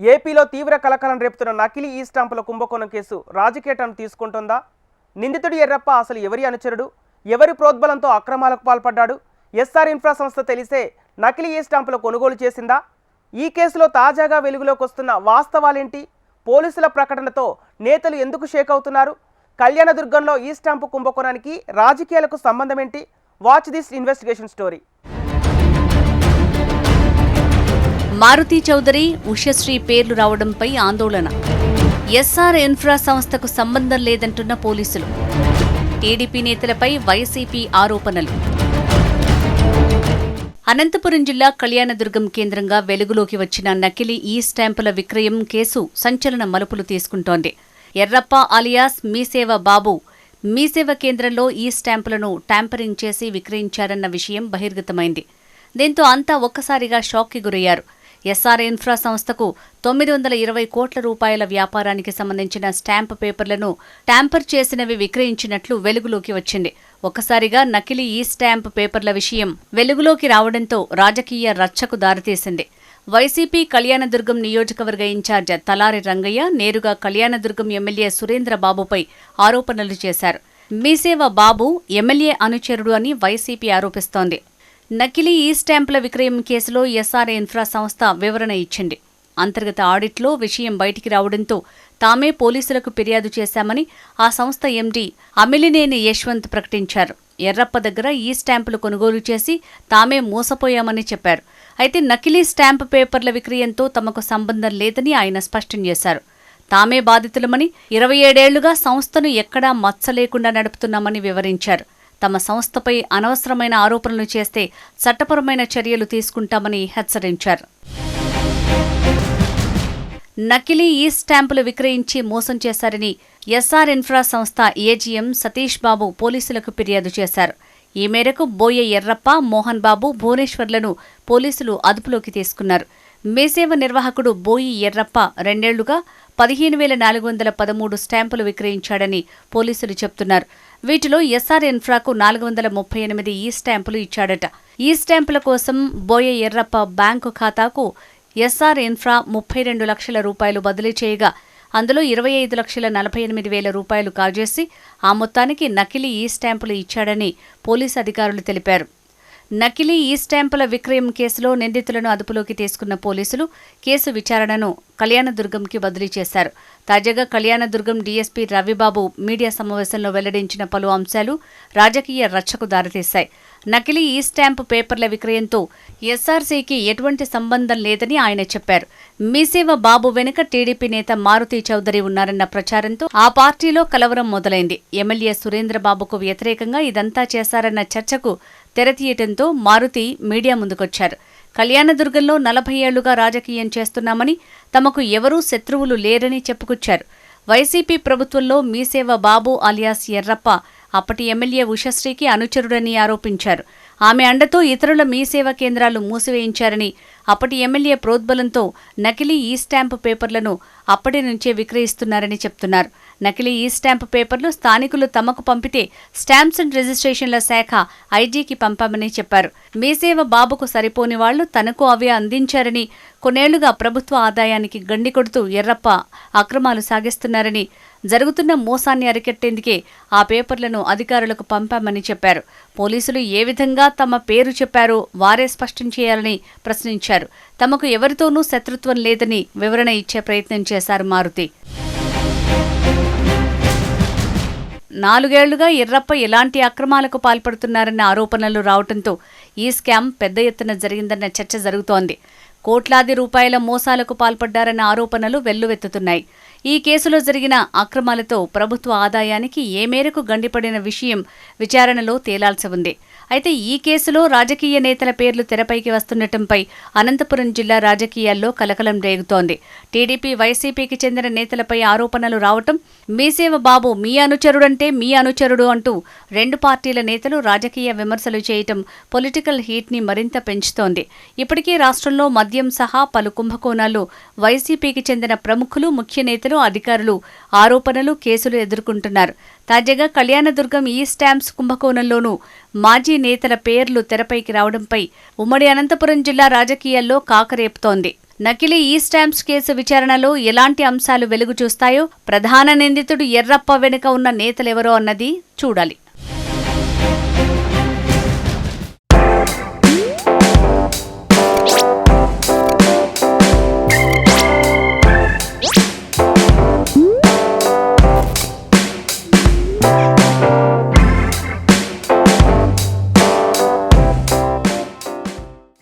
ఏపీలో తీవ్ర కలకలం రేపుతున్న నకిలీ ఈ స్టాంపుల కుంభకోణం కేసు రాజకీయ టర్న్ తీసుకుంటుందా? నిందితుడు ఎర్రప్ప అసలు ఎవరి అనుచరుడు? ఎవరి ప్రోద్బలంతో అక్రమాలకు పాల్పడ్డాడు? ఎస్ఆర్ ఇన్ఫ్రా సంస్థ తెలిసే నకిలీ ఈ స్టాంపుల కొనుగోలు చేసిందా? ఈ కేసులో తాజాగా వెలుగులోకి వస్తున్న వాస్తవాలేంటి? పోలీసుల ప్రకటనతో నేతలు ఎందుకు షేక్ అవుతున్నారు? కళ్యాణదుర్గంలో ఈ స్టాంపు కుంభకోణానికి రాజకీయాలకు సంబంధమేంటి? Watch this investigation story Maruti Chowdary Ushasri పేర్లు రావడంపై ఆందోళన. ఎస్ఆర్ ఇన్ఫ్రా సంస్థకు సంబంధం లేదంటున్న పోలీసులు. టీడీపీ నేతలపై వైసీపీ ఆరోపణలు. అనంతపురం జిల్లా కళ్యాణదుర్గం కేంద్రంగా వెలుగులోకి వచ్చిన నకిలీ ఈ స్టాంపుల విక్రయం కేసు సంచలన మలుపులు తీసుకుంటోంది. ఎర్రప్ప అలియాస్ మీసేవ బాబు. మీసేవ కేంద్రంలో ఈ స్టాంపులను ట్యాంపరింగ్ చేసి విక్రయించారన్న విషయం బహిర్గతమైంది. దీంతో అంతా ఒక్కసారిగా షాక్కి గురయ్యారు. ఎస్ఆర్ ఇన్ఫ్రా సంస్థకు తొమ్మిది వందల ఇరవై కోట్ల రూపాయల వ్యాపారానికి సంబంధించిన స్టాంప్ పేపర్లను ట్యాంపర్ చేసినవి విక్రయించినట్లు వెలుగులోకి వచ్చింది. ఒక్కసారిగా నకిలీ ఈ స్టాంప్ పేపర్ల విషయం వెలుగులోకి రావడంతో రాజకీయ రచ్చకు దారితీసింది. వైసీపీ కళ్యాణదుర్గం నియోజకవర్గ ఇన్ఛార్జ్ తలారి రంగయ్య నేరుగా కళ్యాణదుర్గం ఎమ్మెల్యే సురేంద్రబాబుపై ఆరోపణలు చేశారు. మీసేవ బాబు ఎమ్మెల్యే అనుచరుడు అని వైసీపీ ఆరోపిస్తోంది. నకిలీ ఈ స్టాంపుల విక్రయం కేసులో ఎస్ఆర్ ఇన్ఫ్రా సంస్థ వివరణ ఇచ్చింది. అంతర్గత ఆడిట్లో విషయం బయటికి రావడంతో తామే పోలీసులకు ఫిర్యాదు చేశామని ఆ సంస్థ ఎండీ అమిలినేని యశ్వంత్ ప్రకటించారు. ఎర్రప్ప దగ్గర ఈ స్టాంపులు కొనుగోలు చేసి తామే మోసపోయామని చెప్పారు. అయితే నకిలీ స్టాంప్ పేపర్ల విక్రయంతో తమకు సంబంధం లేదని ఆయన స్పష్టం చేశారు. తామే బాధితులమని ఇరవై ఏడేళ్ళుగా సంస్థను ఎక్కడా మచ్చ లేకుండా నడుపుతున్నామని వివరించారు. తమ సంస్థపై అనవసరమైన ఆరోపణలు చేస్తే చట్టపరమైన చర్యలు తీసుకుంటామని హెచ్చరించారు. నకిలీ ఈ స్టాంపులు విక్రయించి మోసం చేశారని ఎస్ఆర్ ఇన్ఫ్రా సంస్థ ఏజీఎం సతీష్ బాబు పోలీసులకు ఫిర్యాదు చేశారు. ఈ మేరకు బోయ ఎర్రప్ప మోహన్ బాబు భువనేశ్వర్లను పోలీసులు అదుపులోకి తీసుకున్నారు. మేసేవ నిర్వాహకుడు బోయి ఎర్రప్ప రెండేళ్ళుగా పదిహేను వేల నాలుగు వందల పదమూడు స్టాంపులు విక్రయించాడని పోలీసులు చెప్తున్నారు వీటిలో ఎస్ఆర్ ఇన్ఫ్రాకు నాలుగు వందల ముప్పై ఎనిమిది ఈ స్టాంపులు ఇచ్చాడట. ఈ స్టాంపుల కోసం బోయ ఎర్రప్ప బ్యాంకు ఖాతాకు ఎస్ఆర్ ఇన్ఫ్రా ముప్పై రెండు లక్షల రూపాయలు బదిలీ చేయగా అందులో ఇరవై ఐదు లక్షల నలభై ఎనిమిది వేల రూపాయలు కాజేసి ఆ మొత్తానికి నకిలీ ఈ స్టాంపులు ఇచ్చాడని పోలీసు అధికారులు తెలిపారు. నకిలీ ఈ స్టాంపుల విక్రయం కేసులో నిందితులను అదుపులోకి తీసుకున్న పోలీసులు కేసు విచారణను కళ్యాణదుర్గంకి బదిలీ చేశారు. తాజాగా కళ్యాణదుర్గం డీఎస్పీ రవిబాబు మీడియా సమావేశంలో వెల్లడించిన పలు అంశాలు రాజకీయ రచ్చకు దారితీశాయి. నకిలీ ఈ స్టాంపు పేపర్ల విక్రయంతో ఎస్ఆర్సీకి ఎటువంటి సంబంధం లేదని ఆయన చెప్పారు. మీసేవ బాబు వెనుక టీడీపీ నేత మారుతి చౌదరి ఉన్నారన్న ప్రచారంతో ఆ పార్టీలో కలవరం మొదలైంది. ఎమ్మెల్యే సురేంద్రబాబుకు వ్యతిరేకంగా ఇదంతా చేశారన్న చర్చకు తెరతీయటంతో మారుతి మీడియా ముందుకొచ్చారు. కళ్యాణదుర్గంలో నలభై ఏళ్ళుగా రాజకీయం చేస్తున్నామని తమకు ఎవరూ శత్రువులు లేరని చెప్పుకొచ్చారు. వైసీపీ ప్రభుత్వంలో మీసేవ బాబు అలియాస్ ఎర్రప్ప అప్పటి ఎమ్మెల్యే ఉషశ్రీకి అనుచరుడని ఆరోపించారు. ఆమె అండతో ఇతరుల మీసేవ కేంద్రాలు మూసివేయించారని అప్పటి ఎమ్మెల్యే ప్రోద్బలంతో నకిలీ ఈ స్టాంపు పేపర్లను అప్పటి నుంచే విక్రయిస్తున్నారని చెప్తున్నారు. నకిలీ ఈ స్టాంప్ పేపర్లు స్థానికులు తమకు పంపితే స్టాంప్స్ అండ్ రిజిస్ట్రేషన్ల శాఖ ఐజీకి పంపామని చెప్పారు. మీసేవ బాబుకు సరిపోని వాళ్ళు తనకు అవే అందించారని కొన్నేళ్ళుగా ప్రభుత్వ ఆదాయానికి గండి కొడుతూ ఎర్రప్ప అక్రమాలు సాగిస్తున్నారని జరుగుతున్న మోసాన్ని అరికట్టేందుకే ఆ పేపర్లను అధికారులకు పంపామని చెప్పారు. పోలీసులు ఏ విధంగా తమ పేరు చెప్పారో వారే స్పష్టం చేయాలని ప్రశ్నించారు. తమకు ఎవరితోనూ శత్రుత్వం లేదని వివరణ ఇచ్చే ప్రయత్నం చేశారు మారుతి. నాలుగేళ్ళుగా ఎర్రప్ప ఎలాంటి అక్రమాలకు పాల్పడుతున్నారన్న ఆరోపణలు రావడంతో ఈ స్కామ్ పెద్ద ఎత్తున జరిగిందన్న చర్చ జరుగుతోంది. కోట్లాది రూపాయల మోసాలకు పాల్పడ్డారన్న ఆరోపణలు వెల్లువెత్తుతున్నాయి. ఈ కేసులో జరిగిన అక్రమాలతో ప్రభుత్వ ఆదాయానికి ఏ మేరకు గండిపడిన విషయం విచారణలో తేలాల్సి ఉంది. అయితే ఈ కేసులో రాజకీయ నేతల పేర్లు తెరపైకి వస్తుండటంపై అనంతపురం జిల్లా రాజకీయాల్లో కలకలం రేగుతోంది. టీడీపీ వైసీపీకి చెందిన నేతలపై ఆరోపణలు రావటం మీసేవ బాబు మీ అనుచరుడంటే మీ అనుచరుడు అంటూ రెండు పార్టీల నేతలు రాజకీయ విమర్శలు చేయటం పొలిటికల్ హీట్ని మరింత పెంచుతోంది. ఇప్పటికే రాష్ట్రంలో మద్యం సహా పలు కుంభకోణాలు వైసీపీకి చెందిన ప్రముఖులు ముఖ్య నేతలు అధికారులు ఆరోపణలు కేసులు ఎదుర్కొంటున్నారు. తాజాగా కళ్యాణదుర్గం ఈ స్టాంప్స్ కుంభకోణంలోనూ మాజీ నేతల పేర్లు తెరపైకి రావడంపై ఉమ్మడి అనంతపురం జిల్లా రాజకీయాల్లో కాకరేపుతోంది. నకిలీ ఈ స్టాంప్స్ కేసు విచారణలో ఎలాంటి అంశాలు వెలుగు చూస్తాయో ప్రధాన నిందితుడు ఎర్రప్ప వెనుక ఉన్న నేతలెవరో అన్నది చూడాలి.